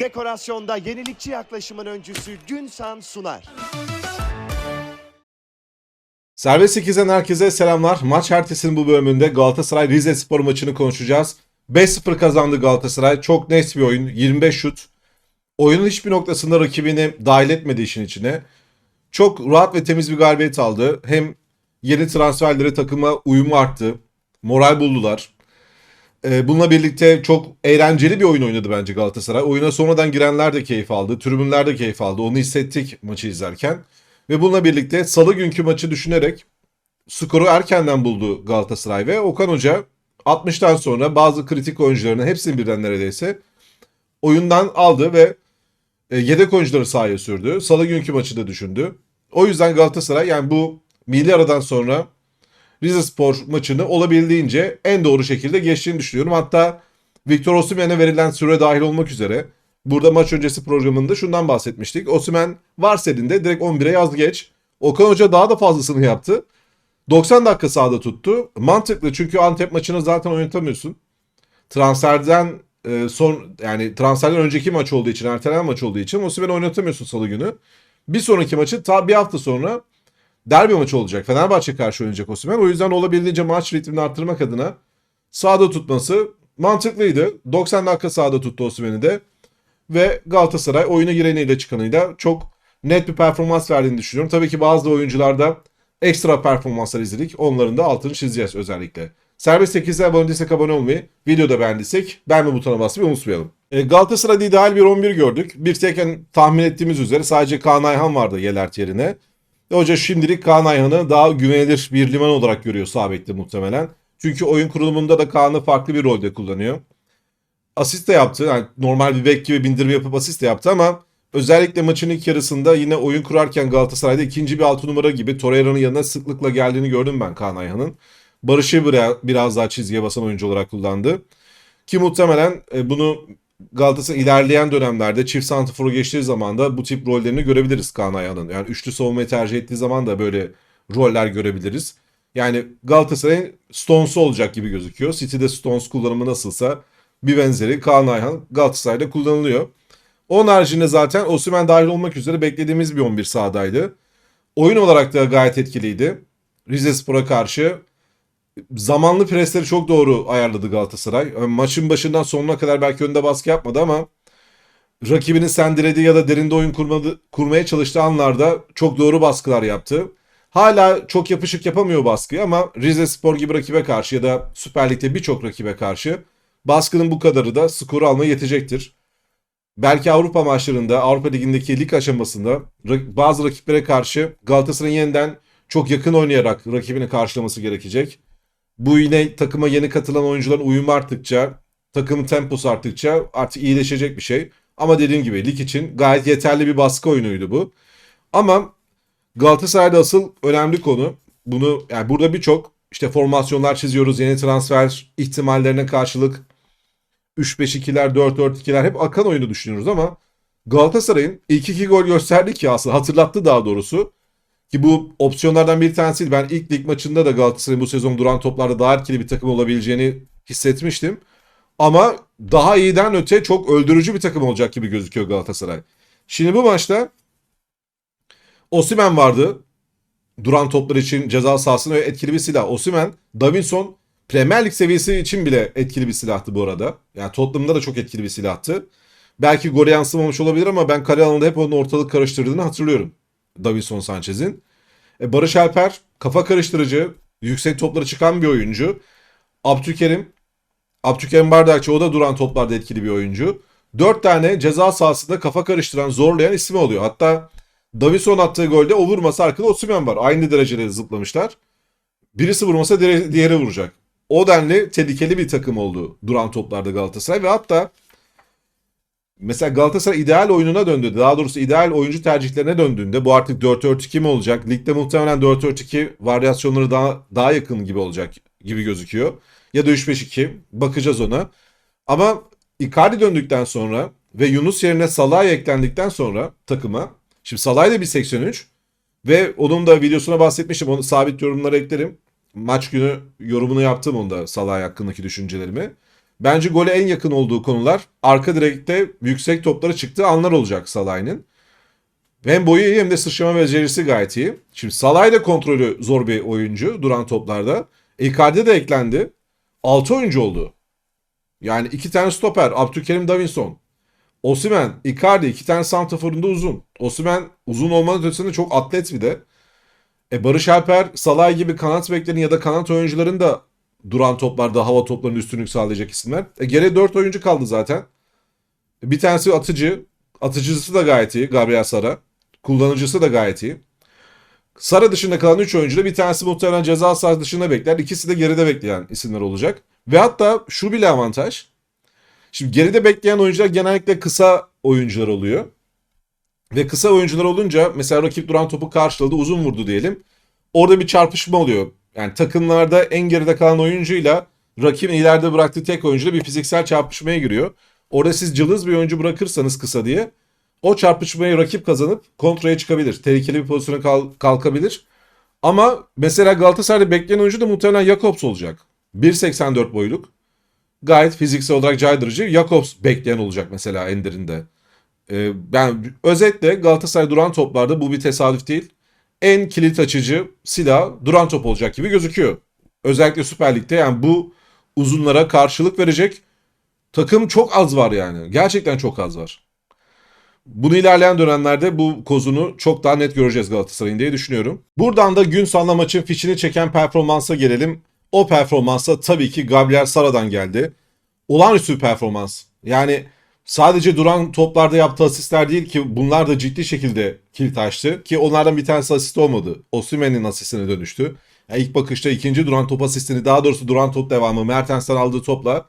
Dekorasyonda yenilikçi yaklaşımın öncüsü Günsan sunar. Serbest 8'den herkese selamlar. Maç ertesinin bu bölümünde Galatasaray Rize Spor maçını konuşacağız. 5-0 kazandı Galatasaray. Çok net bir oyun. 25 şut. Oyunun hiçbir noktasında rakibini dahil etmedi işin içine. Çok rahat ve temiz bir galibiyet aldı. Hem yeni transferleri takıma uyumu arttı. Moral buldular. Ee, bununla birlikte çok eğlenceli bir oyun oynadı bence Galatasaray. Oyuna sonradan girenler de keyif aldı. Tribünler de keyif aldı. Onu hissettik maçı izlerken. Ve bununla birlikte salı günkü maçı düşünerek skoru erkenden buldu Galatasaray ve Okan Hoca 60'tan sonra bazı kritik oyuncularını hepsini birden neredeyse oyundan aldı ve e, yedek oyuncuları sahaya sürdü. Salı günkü maçı da düşündü. O yüzden Galatasaray yani bu milli aradan sonra Rize Spor maçını olabildiğince en doğru şekilde geçtiğini düşünüyorum. Hatta Victor Osimhen'e verilen süre dahil olmak üzere burada maç öncesi programında şundan bahsetmiştik. Osimhen varsa elinde direkt 11'e yaz geç. Okan Hoca daha da fazlasını yaptı. 90 dakika sahada tuttu. Mantıklı çünkü Antep maçını zaten oynatamıyorsun. Transferden e, son yani transferden önceki maç olduğu için, ertelenen maç olduğu için Osimhen'i oynatamıyorsun salı günü. Bir sonraki maçı ta bir hafta sonra derbi maçı olacak. Fenerbahçe karşı oynayacak Osimhen. O yüzden olabildiğince maç ritmini arttırmak adına sahada tutması mantıklıydı. 90 dakika sahada tuttu Osimhen'i de. Ve Galatasaray oyuna gireniyle çıkanıyla çok net bir performans verdiğini düşünüyorum. Tabii ki bazı oyuncularda ekstra performanslar izledik. Onların da altını çizeceğiz özellikle. Serbest 8'e abone değilsek abone olmayı, videoda beğendiysek beğenme butonuna basmayı unutmayalım. E, Galatasaray'da ideal bir 11 gördük. Bir tek hani tahmin ettiğimiz üzere sadece Kaan Ayhan vardı Yelert yerine. Hoca şimdilik Kaan Ayhan'ı daha güvenilir bir liman olarak görüyor sağ bekte muhtemelen. Çünkü oyun kurulumunda da Kaan'ı farklı bir rolde kullanıyor. Asist de yaptı. Yani normal bir bek gibi bindirme yapıp asist de yaptı ama özellikle maçın ilk yarısında yine oyun kurarken Galatasaray'da ikinci bir altı numara gibi Torreira'nın yanına sıklıkla geldiğini gördüm ben Kaan Ayhan'ın. Barış'ı biraz, biraz daha çizgiye basan oyuncu olarak kullandı. Ki muhtemelen e, bunu Galatasaray ilerleyen dönemlerde çift santiforu geçtiği zaman da bu tip rollerini görebiliriz Kaan Ayhan'ın. Yani üçlü savunmayı tercih ettiği zaman da böyle roller görebiliriz. Yani Galatasaray'ın Stones'u olacak gibi gözüküyor. City'de Stones kullanımı nasılsa bir benzeri Kaan Ayhan Galatasaray'da kullanılıyor. Onun haricinde zaten Osimhen dahil olmak üzere beklediğimiz bir 11 sahadaydı. Oyun olarak da gayet etkiliydi. Rize Spor'a karşı zamanlı presleri çok doğru ayarladı Galatasaray. Maçın başından sonuna kadar belki önde baskı yapmadı ama rakibinin sendirediği ya da derinde oyun kurmadı, kurmaya çalıştığı anlarda çok doğru baskılar yaptı. Hala çok yapışık yapamıyor baskıyı ama Rize Spor gibi rakibe karşı ya da Süper Lig'de birçok rakibe karşı baskının bu kadarı da skoru almaya yetecektir. Belki Avrupa maçlarında, Avrupa Ligi'ndeki lig aşamasında bazı rakiplere karşı Galatasaray'ın yeniden çok yakın oynayarak rakibini karşılaması gerekecek. Bu yine takıma yeni katılan oyuncuların uyumu arttıkça, takımın temposu arttıkça artık iyileşecek bir şey. Ama dediğim gibi lig için gayet yeterli bir baskı oyunuydu bu. Ama Galatasaray'da asıl önemli konu bunu yani burada birçok işte formasyonlar çiziyoruz. Yeni transfer ihtimallerine karşılık 3-5-2'ler, 4-4-2'ler hep akan oyunu düşünüyoruz ama Galatasaray'ın ilk iki gol gösterdi ki aslında hatırlattı daha doğrusu. Ki bu opsiyonlardan bir tanesiydi. Ben ilk lig maçında da Galatasaray'ın bu sezon duran toplarda daha etkili bir takım olabileceğini hissetmiştim. Ama daha iyiden öte çok öldürücü bir takım olacak gibi gözüküyor Galatasaray. Şimdi bu maçta Osimhen vardı. Duran toplar için ceza sahasına etkili bir silah. Osimhen, Davinson Premier Lig seviyesi için bile etkili bir silahtı bu arada. Yani Tottenham'da da çok etkili bir silahtı. Belki gole yansımamış olabilir ama ben kale alanında hep onun ortalık karıştırdığını hatırlıyorum. Davinson Sanchez'in. E, Barış Alper kafa karıştırıcı, yüksek toplara çıkan bir oyuncu. Abdülkerim, Abdülkerim Bardakçı o da duran toplarda etkili bir oyuncu. Dört tane ceza sahasında kafa karıştıran, zorlayan ismi oluyor. Hatta Davison attığı golde o vurmasa arkada Osimhen var. Aynı derecede zıplamışlar. Birisi vurmasa diğeri vuracak. O denli tehlikeli bir takım oldu duran toplarda Galatasaray ve hatta mesela Galatasaray ideal oyununa döndü. Daha doğrusu ideal oyuncu tercihlerine döndüğünde bu artık 4-4-2 mi olacak? Ligde muhtemelen 4-4-2 varyasyonları daha daha yakın gibi olacak gibi gözüküyor. Ya da 3-5-2 bakacağız ona. Ama Icardi döndükten sonra ve Yunus yerine Salah eklendikten sonra takıma şimdi Salah da 1.83 ve onun da videosuna bahsetmiştim. Onu sabit yorumlara eklerim. Maç günü yorumunu yaptım onda Salah hakkındaki düşüncelerimi. Bence gole en yakın olduğu konular arka direkte yüksek toplara çıktığı anlar olacak Salah'ın. Hem boyu iyi hem de sıçrama becerisi gayet iyi. Şimdi Salah da kontrolü zor bir oyuncu duran toplarda. Icardi de eklendi. 6 oyuncu oldu. Yani iki tane stoper. Abdülkerim Davinson. Osimhen, Icardi iki tane santraforunda uzun. Osimhen uzun olmanın ötesinde çok atlet bir de. E Barış Alper, Salah gibi kanat beklerin ya da kanat oyuncuların da duran toplarda hava toplarının üstünlük sağlayacak isimler. E geriye 4 oyuncu kaldı zaten. E, Bir tanesi atıcı. Atıcısı da gayet iyi. Gabriel Sara. Kullanıcısı da gayet iyi. Sara dışında kalan 3 oyuncu da bir tanesi muhtemelen ceza sahası dışında bekler. İkisi de geride bekleyen isimler olacak. Ve hatta şu bile avantaj. Şimdi geride bekleyen oyuncular genellikle kısa oyuncular oluyor. Ve kısa oyuncular olunca mesela rakip duran topu karşıladı uzun vurdu diyelim. Orada bir çarpışma oluyor. Yani takımlarda en geride kalan oyuncuyla rakibin ileride bıraktığı tek oyuncuyla bir fiziksel çarpışmaya giriyor. Orada siz cılız bir oyuncu bırakırsanız kısa diye o çarpışmayı rakip kazanıp kontraya çıkabilir. Tehlikeli bir pozisyona kal- kalkabilir. Ama mesela Galatasaray'da bekleyen oyuncu da muhtemelen Jakobs olacak. 1.84 boyluk. Gayet fiziksel olarak caydırıcı. Jakobs bekleyen olacak mesela Ender'inde. Ee, yani özetle Galatasaray duran toplarda bu bir tesadüf değil. En kilit açıcı silah duran top olacak gibi gözüküyor. Özellikle Süper Lig'de yani bu uzunlara karşılık verecek takım çok az var yani. Gerçekten çok az var. Bunu ilerleyen dönemlerde bu kozunu çok daha net göreceğiz Galatasaray'ın diye düşünüyorum. Buradan da gün sonunda maçın fişini çeken performansa gelelim. O performansa tabii ki Gabriel Sara'dan geldi. Olağanüstü bir performans. Yani sadece duran toplarda yaptığı asistler değil ki bunlar da ciddi şekilde kilit açtı. Ki onlardan bir tanesi asist olmadı. Osimhen'in asistine dönüştü. Yani ilk bakışta ikinci duran top asistini daha doğrusu duran top devamı Mertens'ten aldığı topla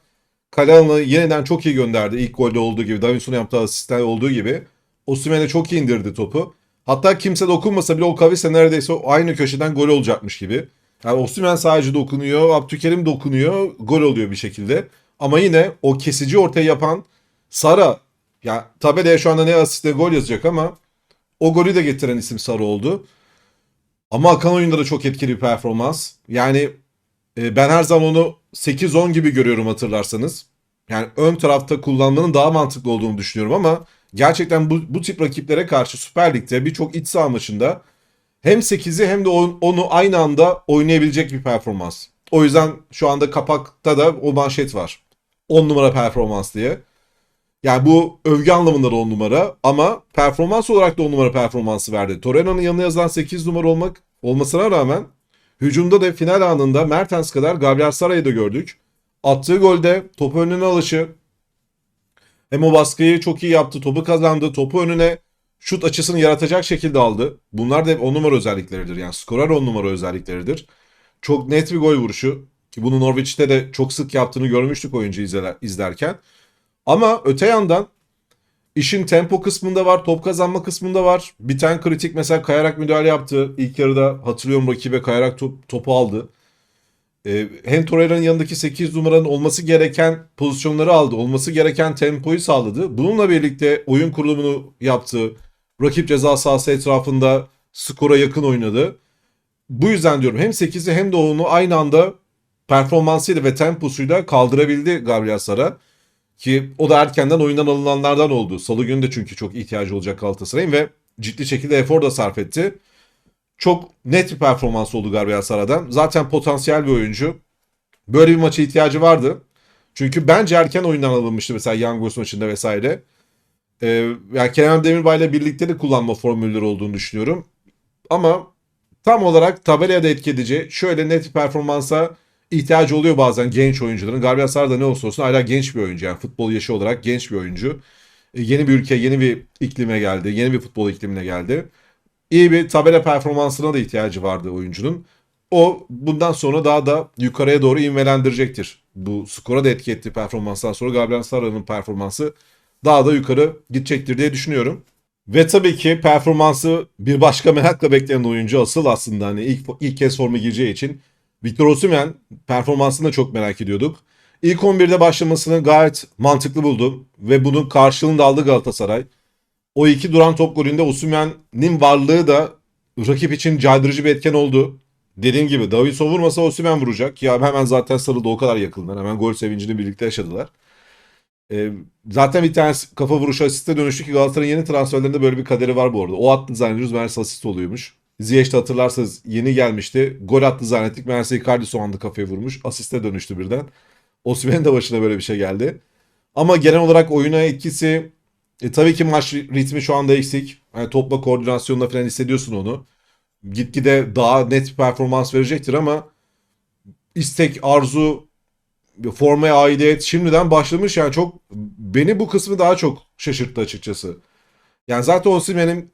Kalean'ı yeniden çok iyi gönderdi. İlk golde olduğu gibi, Davinson'un yaptığı asistten olduğu gibi. Osimhen'e çok iyi indirdi topu. Hatta kimse dokunmasa bile o Kavise neredeyse aynı köşeden gol olacakmış gibi. Yani Osimhen sadece dokunuyor, Abdülkerim dokunuyor, gol oluyor bir şekilde. Ama yine o kesici ortaya yapan Sara, ya tabelaya şu anda ne asist ne gol yazacak ama o golü de getiren isim Sara oldu. Ama akan oyunda da çok etkili bir performans. Yani e, ben her zaman onu 8-10 gibi görüyorum hatırlarsanız. Yani ön tarafta kullanmanın daha mantıklı olduğunu düşünüyorum ama gerçekten bu, bu tip rakiplere karşı Süper Lig'de birçok iç saha maçında hem 8'i hem de on- onu aynı anda oynayabilecek bir performans. O yüzden şu anda kapakta da o manşet var. 10 numara performans diye. Yani bu övgü anlamında da 10 numara ama performans olarak da 10 numara performansı verdi. Torreira'nın yanına yazılan 8 numara olmak olmasına rağmen hücumda da final anında Mertens kadar Gabriel Sara'yı da gördük. Attığı golde topu önüne alışı hem o baskıyı çok iyi yaptı. Topu kazandı. Topu önüne şut açısını yaratacak şekilde aldı. Bunlar da hep 10 numara özellikleridir. Yani skorer 10 numara özellikleridir. Çok net bir gol vuruşu. Ki bunu Norwich'te de çok sık yaptığını görmüştük oyuncu izler- izlerken. Ama öte yandan işin tempo kısmında var, top kazanma kısmında var. Bir tane kritik mesela kayarak müdahale yaptı. İlk yarıda hatırlıyorum rakibe kayarak top- topu aldı. Ee, hem Torreira'nın yanındaki 8 numaranın olması gereken pozisyonları aldı. Olması gereken tempoyu sağladı. Bununla birlikte oyun kurulumunu yaptı. Rakip ceza sahası etrafında skora yakın oynadı. Bu yüzden diyorum hem 8'i hem de onu aynı anda performansıyla ve temposuyla kaldırabildi Gabriel Sara. Ki o da erkenden oyundan alınanlardan oldu. Salı günü de çünkü çok ihtiyacı olacak Galatasaray'ın ve ciddi şekilde efor da sarf etti. Çok net bir performans oldu Gabriel Sara'dan. Zaten potansiyel bir oyuncu. Böyle bir maça ihtiyacı vardı. Çünkü bence erken oyundan alınmıştı mesela Young Boys maçında vesaire. Ee, yani Kerem Demirbay'la birlikte de kullanma formülleri olduğunu düşünüyorum. Ama tam olarak tabelaya da etki edici şöyle net bir performansa ihtiyacı oluyor bazen genç oyuncuların. Gabriel da ne olursa olsun hala genç bir oyuncu. Yani futbol yaşı olarak genç bir oyuncu. E, yeni bir ülke, yeni bir iklime geldi. Yeni bir futbol iklimine geldi. İyi bir tabela performansına da ihtiyacı vardı oyuncunun. O bundan sonra daha da yukarıya doğru invelendirecektir. Bu skora da etki ettiği performanstan sonra Gabriel Sara'nın performansı daha da yukarı gidecektir diye düşünüyorum. Ve tabii ki performansı bir başka merakla bekleyen oyuncu asıl aslında hani ilk, ilk kez forma gireceği için Victor Osimhen performansını da çok merak ediyorduk. İlk 11'de başlamasını gayet mantıklı buldum ve bunun karşılığını da aldı Galatasaray. O iki duran top golünde Osimhen'in varlığı da rakip için caydırıcı bir etken oldu. Dediğim gibi Davinson vurmasa Osimhen vuracak. Ya hemen zaten sarıldı o kadar yakınlar. Hemen gol sevincini birlikte yaşadılar. Ee, zaten bir tane kafa vuruşu asiste dönüştü ki Galatasaray'ın yeni transferlerinde böyle bir kaderi var bu arada. O attı zannediyoruz meğerse asist oluyormuş. Ziyech'te hatırlarsanız yeni gelmişti. Gol attı zannettik. Meğerse Icardi son anda kafaya vurmuş. Asiste dönüştü birden. Osimhen'in de başına böyle bir şey geldi. Ama genel olarak oyuna etkisi e, tabii ki maç ritmi şu anda eksik. Yani topla koordinasyonla falan hissediyorsun onu. Gitgide daha net bir performans verecektir ama istek, arzu, formaya aidiyet şimdiden başlamış. Yani çok beni bu kısmı daha çok şaşırttı açıkçası. Yani zaten Osimhen'in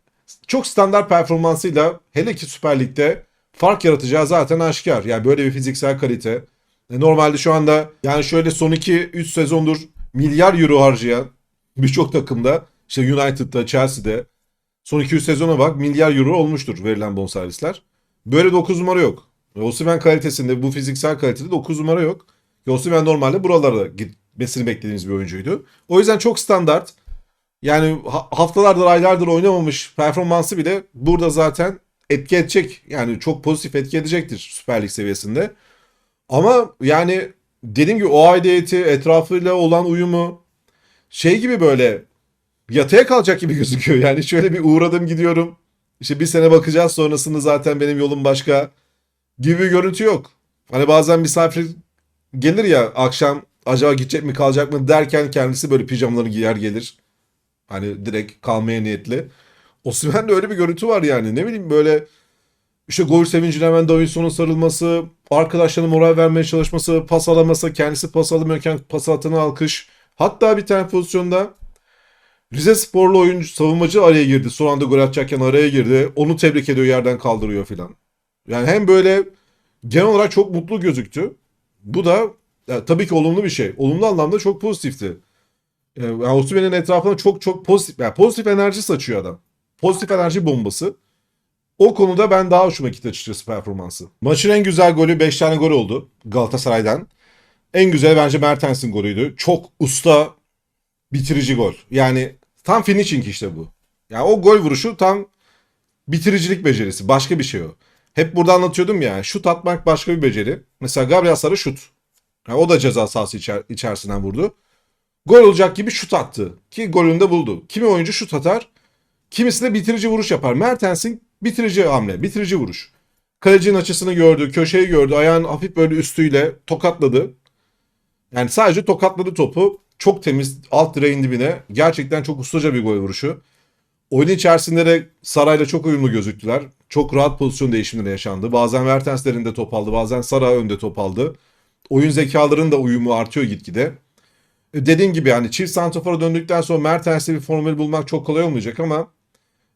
çok standart performansıyla hele ki Süper Lig'de fark yaratacağı zaten aşikar. Yani böyle bir fiziksel kalite. E, Normalde şu anda yani şöyle son 2-3 sezondur milyar euro harcayan birçok takımda işte United'da, Chelsea'de son 200 sezona bak milyar euro olmuştur verilen bonservisler. Böyle 9 numara yok. Ve Osimhen kalitesinde bu fiziksel kalitede 9 numara yok. Ve Osimhen normalde buralara gitmesini beklediğimiz bir oyuncuydu. O yüzden çok standart. Yani ha- haftalardır aylardır oynamamış performansı bile burada zaten etki edecek. Yani çok pozitif etki edecektir Süper Lig seviyesinde. Ama yani dediğim gibi o aidiyeti, etrafıyla olan uyumu şey gibi böyle yataya kalacak gibi gözüküyor. Yani şöyle bir uğradım gidiyorum. İşte bir sene bakacağız sonrasında zaten benim yolum başka gibi bir görüntü yok. Hani bazen misafir gelir ya akşam acaba gidecek mi kalacak mı derken kendisi böyle pijamalarını giyer gelir. Hani direkt kalmaya niyetli. Osimhen'de öyle bir görüntü var yani. Ne bileyim böyle işte gol sevincine hemen Davinson'un sarılması, arkadaşlarına moral vermeye çalışması, pas alaması, kendisi pas alamıyorken pas atana alkış. Hatta bir tane pozisyonda Rize Sporlu oyuncu savunmacı araya girdi. Son anda gol atacakken araya girdi. Onu tebrik ediyor yerden kaldırıyor filan. Yani hem böyle genel olarak çok mutlu gözüktü. Bu da tabii ki olumlu bir şey. Olumlu anlamda çok pozitifti. Ee, Yani etrafına çok çok pozitif, yani pozitif enerji saçıyor adam. Pozitif enerji bombası. O konuda ben daha hoşuma gitti açıkçası performansı. Maçın en güzel golü 5 tane gol oldu Galatasaray'dan. En güzel bence Mertens'in golüydü. Çok usta bitirici gol. Yani tam finishing işte bu. Yani o gol vuruşu tam bitiricilik becerisi. Başka bir şey o. Hep burada anlatıyordum ya. Şut atmak başka bir beceri. Mesela Gabriel Sara şut. Yani o da ceza sahası içer- içerisinden vurdu. Gol olacak gibi şut attı. Ki golünü de buldu. Kimi oyuncu şut atar. Kimisi de bitirici vuruş yapar. Mertens'in bitirici hamle, bitirici vuruş. Kalecinin açısını gördü, köşeyi gördü, ayağın hafif böyle üstüyle tokatladı. Yani sadece tokatladı topu. Çok temiz, alt direğin dibine. Gerçekten çok ustaca bir gol vuruşu. Oyun içerisinde de Saray'la çok uyumlu gözüktüler. Çok rahat pozisyon değişimleri yaşandı. Bazen Mertens derinde top aldı, bazen Sara önde top aldı. Oyun zekalarının da uyumu artıyor gitgide. Dediğim gibi yani çift santrafora döndükten sonra Mertens'le bir formül bulmak çok kolay olmayacak ama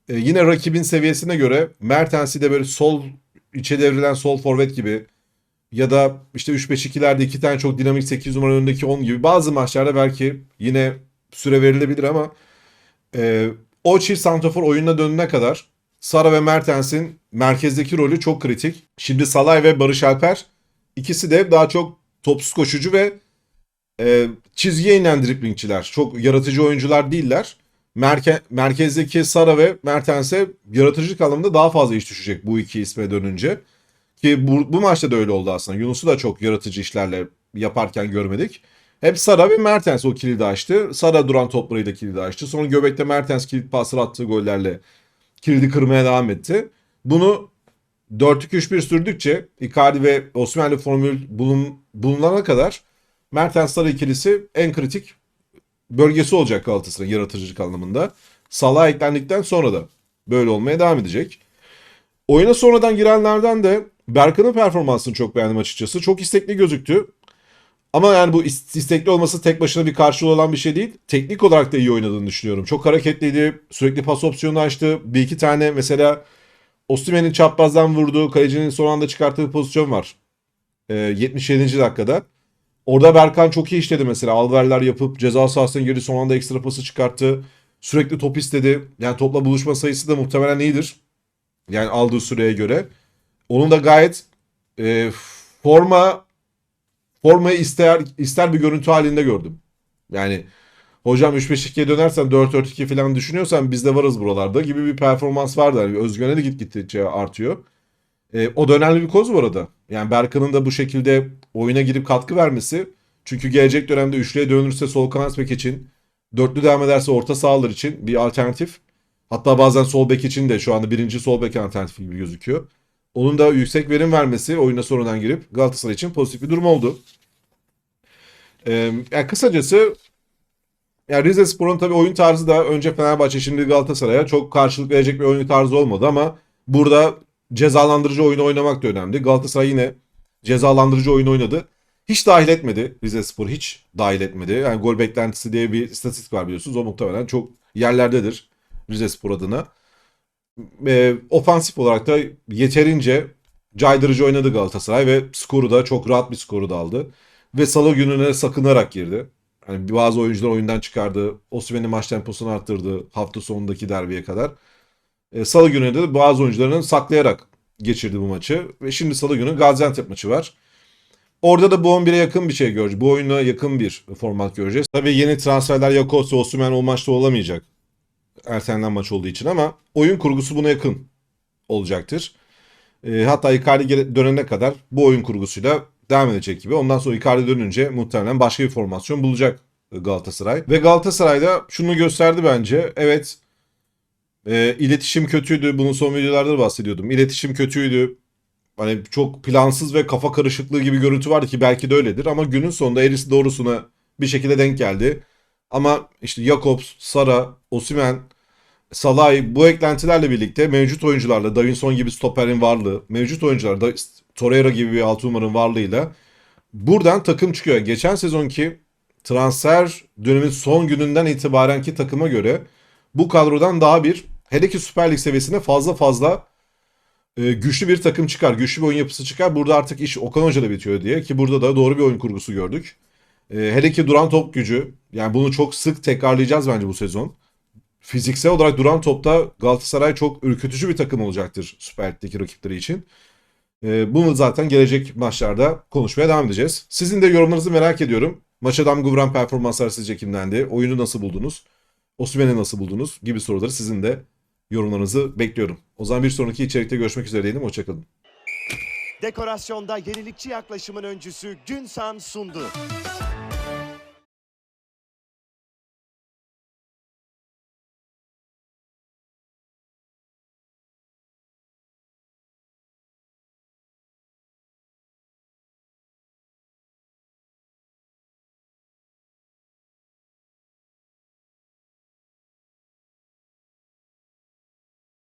e, yine rakibin seviyesine göre Mertens'i de böyle sol içe devrilen sol forvet gibi ya da işte 3-5-2'lerde iki tane çok dinamik 8 numara önündeki 10 gibi bazı maçlarda belki yine süre verilebilir ama e, o çift santrafor oyununa dönene kadar Sara ve Mertens'in merkezdeki rolü çok kritik. Şimdi Salay ve Barış Alper ikisi de daha çok topsuz koşucu ve e, çizgiye inen driblingçiler. Çok yaratıcı oyuncular değiller. Merke, merkezdeki Sara ve Mertens'e yaratıcılık anlamında daha fazla iş düşecek bu iki isme dönünce. Ki bu, bu maçta da öyle oldu aslında. Yunus'u da çok yaratıcı işlerle yaparken görmedik. Hep Sara ve Mertens o kilidi açtı. Sara duran toplarıyla kilidi açtı. Sonra Göbek'te Mertens kilit pasları attığı gollerle kilidi kırmaya devam etti. Bunu 4-2-3-1 sürdükçe Icardi ve Osimhen'li formül bulun, bulunana kadar Mertens Sara ikilisi en kritik bölgesi olacak Galatasaray'ın yaratıcılık anlamında. Salah eklendikten sonra da böyle olmaya devam edecek. Oyuna sonradan girenlerden de Berkan'ın performansını çok beğendim açıkçası. Çok istekli gözüktü. Ama yani bu is- istekli olması tek başına bir karşılığı olan bir şey değil. Teknik olarak da iyi oynadığını düşünüyorum. Çok hareketliydi. Sürekli pas opsiyonu açtı. Bir iki tane mesela Osimhen'in çaprazdan vurduğu, kalecinin son anda çıkarttığı pozisyon var. Ee, 77. dakikada. Orada Berkan çok iyi işledi mesela. Alverler yapıp ceza sahasına girdi. Son anda ekstra pası çıkarttı. Sürekli top istedi. Yani topla buluşma sayısı da muhtemelen iyidir. Yani aldığı süreye göre. Onun da gayet e, forma formayı ister ister bir görüntü halinde gördüm. Yani hocam 3-5-2'ye dönersen 4-4-2 falan düşünüyorsan biz de varız buralarda gibi bir performans vardı. Yani özgüveni de git gittikçe artıyor. E, o da önemli bir koz bu arada. Yani Berkan'ın da bu şekilde oyuna girip katkı vermesi. Çünkü gelecek dönemde üçlüye dönülürse sol kanat bek için, dörtlü devam ederse orta sahalar için bir alternatif. Hatta bazen sol bek için de şu anda birinci sol bek alternatifi gibi gözüküyor. Onun da yüksek verim vermesi oyuna sonradan girip Galatasaray için pozitif bir durum oldu. Ee, yani kısacası yani Rize Spor'un tabii oyun tarzı da önce Fenerbahçe şimdi Galatasaray'a çok karşılık verecek bir oyun tarzı olmadı ama burada cezalandırıcı oyunu oynamak da önemli. Galatasaray yine cezalandırıcı oyun oynadı. Hiç dahil etmedi Rize Spor hiç dahil etmedi. Yani gol beklentisi diye bir istatistik var biliyorsunuz. O muhtemelen çok yerlerdedir Rize Spor adına. E, ofansif olarak da yeterince caydırıcı oynadı Galatasaray ve skoru da çok rahat bir skoru da aldı. Ve salı gününe sakınarak girdi. Hani bazı oyuncular oyundan çıkardı. Osimhen'in maç temposunu arttırdı hafta sonundaki derbiye kadar. E, salı günü de bazı oyuncularını saklayarak geçirdi bu maçı. Ve şimdi salı günü Gaziantep maçı var. Orada da bu 11'e yakın bir şey göreceğiz. Bu oyuna yakın bir format göreceğiz. Tabii yeni transferler Jakobs ve Osimhen o maçta olamayacak. Ertelenen maç olduğu için ama oyun kurgusu buna yakın olacaktır. E, hatta Icardi dönene kadar bu oyun kurgusuyla devam edecek gibi. Ondan sonra Icardi dönünce muhtemelen başka bir formasyon bulacak Galatasaray. Ve Galatasaray'da şunu gösterdi bence. Evet e, iletişim kötüydü. Bunun son videolarda da bahsediyordum. İletişim kötüydü. Hani çok plansız ve kafa karışıklığı gibi görüntü vardı ki belki de öyledir. Ama günün sonunda eğrisi doğrusuna bir şekilde denk geldi. Ama işte Jakobs, Sara, Osimhen, Salay bu eklentilerle birlikte mevcut oyuncularla Davinson gibi stoperin varlığı, mevcut oyuncularda Torreira gibi bir altı numaranın varlığıyla buradan takım çıkıyor. Geçen sezonki transfer dönemin son gününden itibarenki takıma göre bu kadrodan daha bir hele ki Süper Lig seviyesine fazla fazla e, güçlü bir takım çıkar. Güçlü bir oyun yapısı çıkar. Burada artık iş Okan Hoca'da bitiyor diye ki burada da doğru bir oyun kurgusu gördük. E, hele ki duran top gücü yani bunu çok sık tekrarlayacağız bence bu sezon. Fiziksel olarak duran topta Galatasaray çok ürkütücü bir takım olacaktır Süper Lig'deki rakipleri için. E, bunu zaten gelecek maçlarda konuşmaya devam edeceğiz. Sizin de yorumlarınızı merak ediyorum. Maça damga vuran performanslar sizce kimdendi? Oyunu nasıl buldunuz? Osimhen'i nasıl buldunuz? Gibi soruları sizin de yorumlarınızı bekliyorum. O zaman bir sonraki içerikte görüşmek üzere diyelim. Hoşçakalın. Dekorasyonda yenilikçi yaklaşımın öncüsü Günsan sundu.